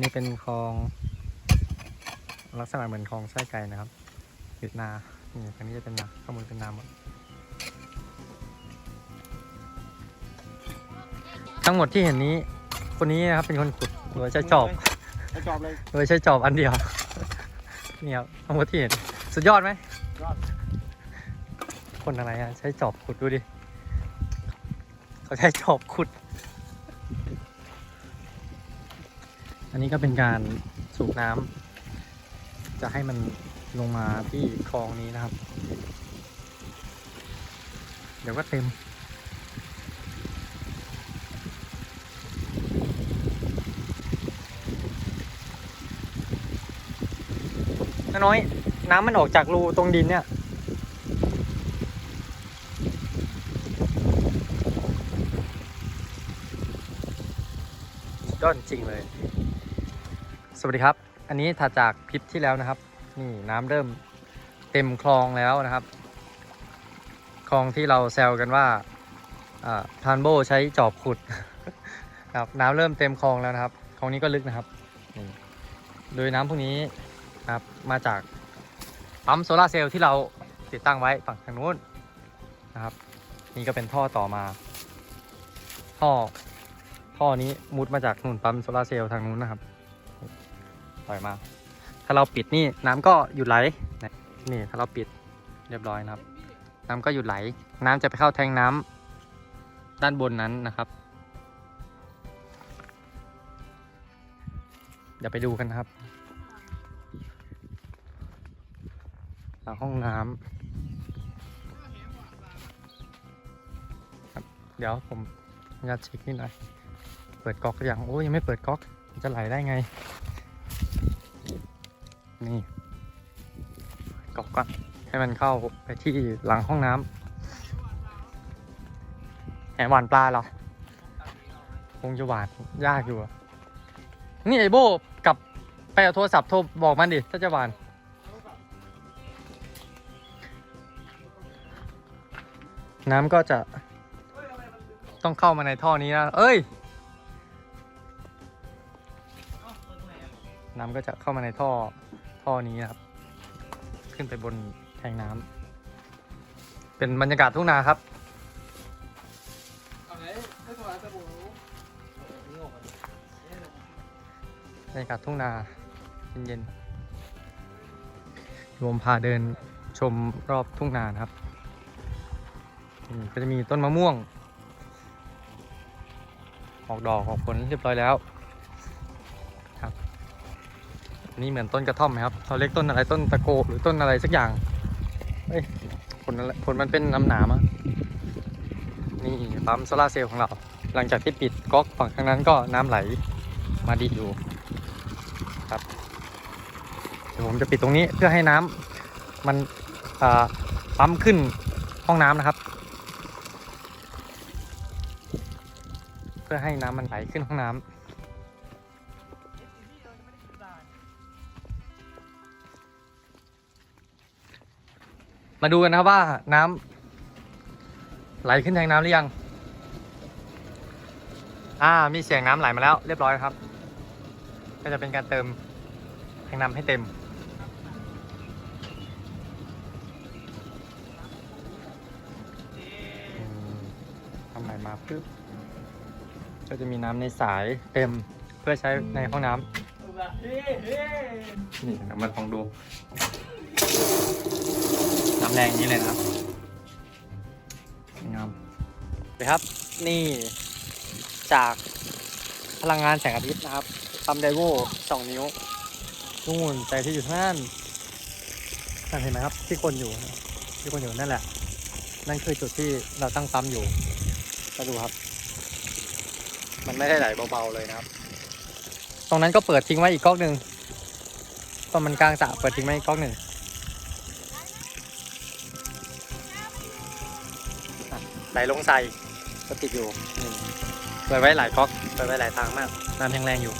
นี่เป็นคลอง ลักษณะเหมือนคลองไส้ไก่นะครับหยุดนานี่ทางนี้จะเป็นนาข้างบนเป็นนาหมดทั้งหมดที่เห็นนี้ คนนี้นะครับเป็นคนขุดโดยใช้จอบไปจอบเลยโดยใช้จอบอันเดียวนี่ครับทั้งหมดที่เห็นสุดยอดไหมยอดคนอะไรอะใช้จอบขุดดูดิ เขาใช้จอบขุด อันนี้ก็เป็นการสูบน้ำจะให้มันลงมาที่คลองนี้นะครับ เดี๋ยวก็เต็มน้อยน้ำมันออกจากรูตรงดินเนี่ยยอดจริงเลย สวัสดีครับ อันนี้ถัดจากคลิปที่แล้วนะครับ นี่น้ำเริ่มเต็มคลองแล้วนะครับ คลองที่เราแซวกันว่าทานโบใช้จอบขุดครับน้ำเริ่มเต็มคลองแล้วนะครับ คลองนี้ก็ลึกนะครับ โดยน้ำพวกนี้นะครับมาจากปั๊มโซลาร์เซลล์ที่เราติดตั้งไว้ฝั่งทางนู้นนะครับ นี่ก็เป็นท่อต่อมา ท่อท่อนี้มุดมาจากนู่นปั๊มโซลาร์เซลล์ทางนู้นนะครับ ปล่อยมา ถ้าเราปิดนี่น้ำก็หยุดไหลนี่ถ้าเราปิดเรียบร้อยนะครับ น้ำก็หยุดไหล น้ำจะไปเข้าแทงน้ำด้านบนนั้นนะครับ เดี๋ยวไปดูกันนะครับหลังห้องน้ำครับเดี๋ยวผมยัดเช็คนิดหน่อย เปิดก๊อกหรือยัง โอ้ยยังไม่เปิดก๊อก จะไหลได้ไง นี่ก๊อกก่อนให้มันเข้าไปที่หลังห้องน้ำแหหวานปลาเหรอคงจะหวานยากอยู่นี่ไอโบกลับไปเอาโทรศัพท์โทรบอกมันดิถ้าจะหวานน้ำก็จะต้องเข้ามาในท่อนี้นะ เอ้ย น้ำก็จะเข้ามาในท่อ ท่อนี้นะครับ ขึ้นไปบนแทงน้ำเป็นบรรยากาศทุ่งนาครับ บรรยากาศทุ่งนาเย็นๆรวมพาเดินชมรอบทุ่งนานะครับก็จะมีต้นมะม่วง ออกดอกออกผลเรียบร้อยแล้ว นี่เหมือนต้นกระท่อมไหมครับเขาเรียกต้นอะไรต้นตะโกหรือต้นอะไรสักอย่างเอ้ยผลอะไรผลมันเป็นน้ำหนามอะนี่ปั๊มโซลาเซลล์ของเรา หลังจากที่ปิดก๊อกฝั่งทางนั้นก็น้ำไหลมาดีอยู่ครับเดี๋ยวผมจะปิดตรงนี้เพื่อให้น้ำมันปั๊มขึ้นห้องน้ำนะครับ เพื่อให้น้ำมันไหลขึ้นห้องน้ำ มาดูกันนะครับว่าน้ำไหลขึ้นแทงน้ำหรือยัง อ่า มีเสียงน้ำไหลมาแล้ว เรียบร้อยครับ ก็จะเป็นการเติมแทงน้ำให้เต็มอืมทำใหม่มาปึ๊บ ก็จะมีน้ำในสายเต็มเพื่อใช้ในห้องน้ำนี่เดี๋ยวมาลองดู น้ำแรงนี้เลยนะครับสวยงามไปครับ นี่จากพลังงานแสงอาทิตย์นะครับปั๊มไดโวสองนิ้วนู่นแต่ที่อยู่ทางนั้นนั่นเห็นไหมครับ ที่คนอยู่นะที่คนอยู่นั่นแหละ นั่นคือจุดที่เราตั้งปั๊มอยู่มาดูครับ มันไม่ได้ไหลเบาๆเลยนะครับ ตรงนั้นก็เปิดทิ้งไว้อีกก๊อกหนึ่งตอนมันกลางสระเปิดทิ้งไว้อีกก๊อกหนึ่ง ไหลลงใส่ก็ติดอยู่เปิดไว้หลายก๊อกเปิดไว้หลายทางมาก น้ำยังแรงอยู่